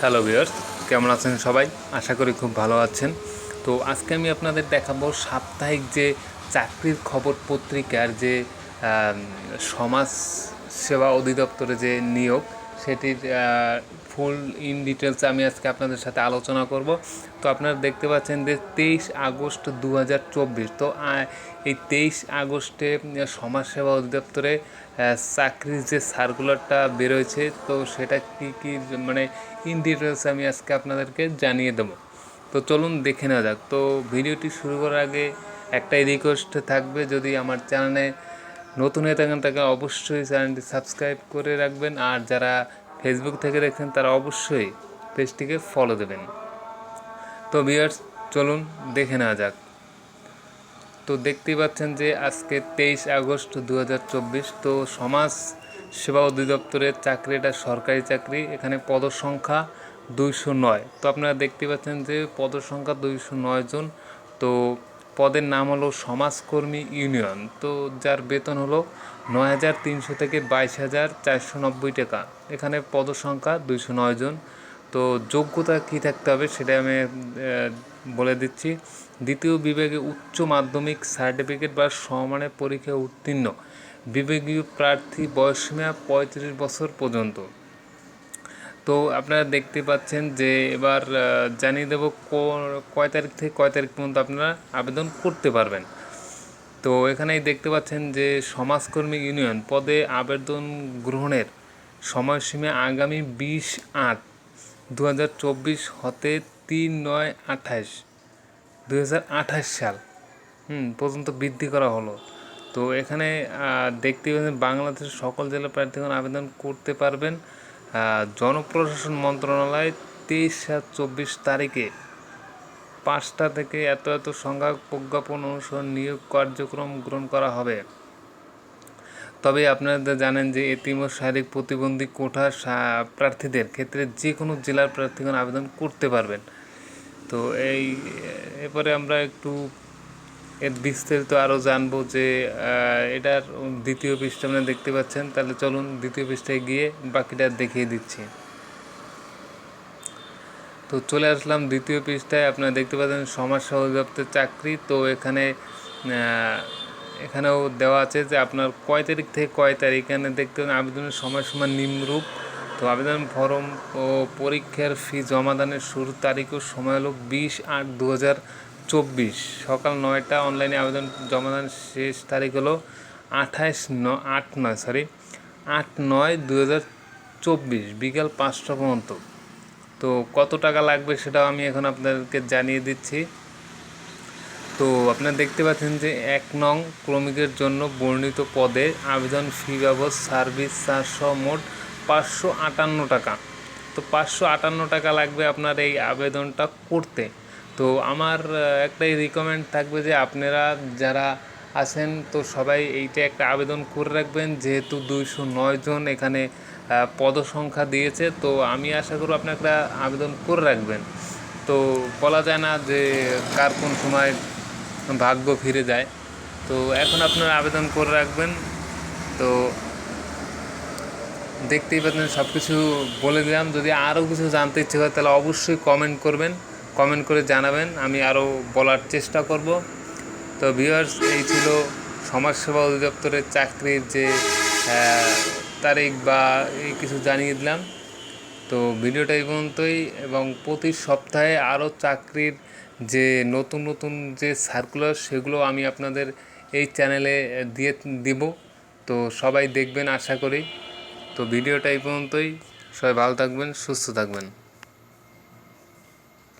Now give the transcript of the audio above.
Hello viewers কেমন আছেন সবাই? আশা করি খুব ভালো আছেন। তো আজকে আমি আপনাদের দেখাবো সাপ্তাহিক যে চাকরির খবর পত্রিকার যে সমাজ সেবা অধিদপ্তরে যে নিয়োগ সেটির ফুল ইন ডিটেলস আমি আজকে আপনাদের সাথে আলোচনা করব। তো আপনারা দেখতে পাচ্ছেন যে তেইশ আগস্ট দু হাজার চব্বিশ, তো এই তেইশ আগস্টে সমাজসেবা অধিদপ্তরে চাকরির যে সার্কুলারটা বেরোয়েছে, তো সেটা কি কি মানে ইন ডিটেলস আমি আজকে আপনাদেরকে জানিয়ে দেবো। তো চলুন দেখে নেওয়া যাক। তো ভিডিওটি শুরু করার আগে একটাই রিকোয়েস্ট থাকবে, যদি আমার চ্যানেলে নতুন হয়ে থাকেন তাকে অবশ্যই চ্যানেলটি সাবস্ক্রাইব করে রাখবেন। আর যারা ফেসবুক থেকে দেখছেন, তারা অবশ্যই পেজটিকে ফলো দেবেন। তো বিয়ার্স চলুন দেখে নেওয়া যাক। তো দেখতেই পাচ্ছেন যে আজকে তেইশ আগস্ট দু হাজার চব্বিশ, তো সমাজ সেবা অধিদপ্তরের চাকরি এটা সরকারি চাকরি, এখানে পদসংখ্যা দুইশো নয়। তো আপনারা দেখতে পাচ্ছেন যে পদসংখ্যা দুইশো নয় জন, তো পদের নাম হলো সমাজকর্মী ইউনিয়ন। তো যার বেতন হলো নয় হাজার তিনশো থেকে বাইশ হাজার চারশো নব্বই টাকা। এখানে পদসংখ্যা দুইশো নয় জন। তো যোগ্যতা কী থাকতে হবে সেটা আমি বলে দিচ্ছি। দ্বিতীয় বিভাগে উচ্চ মাধ্যমিক সার্টিফিকেট বা সমানের পরীক্ষায় উত্তীর্ণ। বিভাগীয় প্রার্থী বয়সসীমা পঁয়ত্রিশ বছর পর্যন্ত। তো আপনারা দেখতে পাচ্ছেন যে এবার জানিয়ে দেবো কয় তারিখ থেকে কয় তারিখ পর্যন্ত আপনারা আবেদন করতে পারবেন। তো এখানেই দেখতে পাচ্ছেন যে সমাজকর্মী ইউনিয়ন পদে আবেদন গ্রহণের সময়সীমা আগামী বিশ আট দু হতে তিন নয় আঠাশ দু সাল, হুম, পর্যন্ত বৃদ্ধি করা হলো। তো এখানে দেখতে পাচ্ছেন বাংলাদেশের সকল জেলা প্রার্থীগণ আবেদন করতে পারবেন। জনপ্রশাসন মন্ত্রণালয় তেইশ সাত চব্বিশ তারিখে পাঁচটা থেকে এত এত সংখ্যা প্রজ্ঞাপন অনুসরণ নিয়োগ কার্যক্রম গ্রহণ করা হবে। তবে আপনারা জানেন যে এতিম শারীরিক প্রতিবন্ধী কোঠা প্রার্থীদের ক্ষেত্রে যে কোনো জেলার প্রার্থীগণ আবেদন করতে পারবেন। তো এই এরপরে আমরা একটু এর বিস্তারিত আরও জানব যে এটার দ্বিতীয় পৃষ্ঠা আপনারা দেখতে পাচ্ছেন। তাহলে চলুন দ্বিতীয় পৃষ্ঠায় গিয়ে বাকিটা দেখিয়ে দিচ্ছি। তো চলে আসলাম দ্বিতীয় পৃষ্ঠায়। আপনারা দেখতে পাচ্ছেন সমাজ অধিদপ্তরের চাকরি। তো এখানে এখানেও দেওয়া আছে যে আপনার কয় তারিখ থেকে কয় তারিখ? এখানে দেখতে পাবেন আবেদনের সময়সীমা নিম্নরূপ। তো আবেদন ফর্ম ও পরীক্ষার ফি জমাদানের শুরুর তারিখ ও সময় হলো বিশ আট দু চব্বিশ, সকাল নয়টা অনলাইনে আবেদন জমাদানের শেষ তারিখ হলো আঠাশ ন, আট নয় সরি আট নয় দু হাজার চব্বিশ, বিকাল পাঁচটা পর্যন্ত। তো কত টাকা লাগবে সেটাও আমি এখন আপনাদেরকে জানিয়ে দিচ্ছি। তো আপনারা দেখতে পাচ্ছেন যে এক নং ক্রমিকের জন্য বর্ণিত পদে আবেদন ফি বাবদ সার্ভিস সহ মোট পাঁচশো আটান্ন টাকা। তো পাঁচশো আটান্ন টাকা লাগবে আপনার এই আবেদনটা করতে। তো আমার একটাই রিকমেন্ড থাকবে যে আপনারা যারা আছেন, তো সবাই এইটা একটা আবেদন করে রাখবেন, যেহেতু দুইশো নয় জন এখানে পদসংখ্যা দিয়েছে, তো আমি আশা করব আপনি একটা আবেদন করে রাখবেন। তো বলা যায় না যে কার কোন সময় ভাগ্য ফিরে যায়। তো এখন আপনারা আবেদন করে রাখবেন। তো দেখতেই পাচ্ছেন সব কিছু বলে দিলাম। যদি আরও কিছু জানতে ইচ্ছে হয় তাহলে অবশ্যই কমেন্ট করবেন। কমেন্ট করে জানাবেন, আমি আরও বলার চেষ্টা করব। তো ভিউয়ার্স এই ছিল সমাজসেবা অধিদপ্তরের চাকরির যে তারিখ বা এই কিছু জানিয়ে দিলাম। তো ভিডিওটা এই পর্যন্তই, এবং প্রতি সপ্তাহে আরও চাকরির যে নতুন নতুন যে সার্কুলার সেগুলো আমি আপনাদের এই চ্যানেলে দিয়ে দিব। তো সবাই দেখবেন, আশা করি। তো ভিডিওটা এই পর্যন্তই। সবাই ভালো থাকবেন, সুস্থ থাকবেন।